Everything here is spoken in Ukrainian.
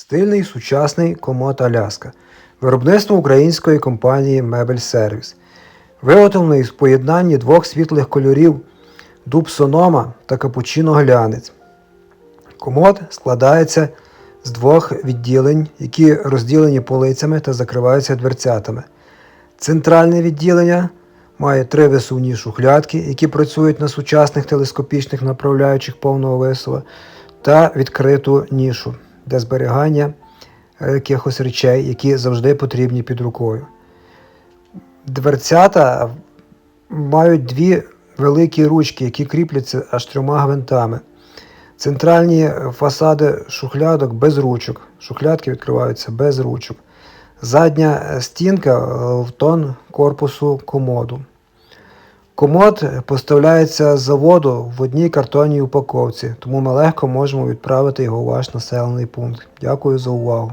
Стильний сучасний комод Аляска. Виробництво української компанії Мебель Сервіс. Виготовлений в поєднанні двох світлих кольорів дуб сонома та капучино глянець. Комод складається з двох відділень, які розділені полицями та закриваються дверцятами. Центральне відділення має три висувні шухлядки, які працюють на сучасних телескопічних направляючих повного висува, та відкриту нішу для зберігання якихось речей, які завжди потрібні під рукою. Дверцята мають дві великі ручки, які кріпляться аж трьома гвинтами. Центральні фасади шухлядок без ручок. Шухлядки відкриваються без ручок. Задня стінка е, в тон корпусу комоду. Комод поставляється з заводу в одній картонній упаковці, тому ми легко можемо відправити його у ваш населений пункт. Дякую за увагу.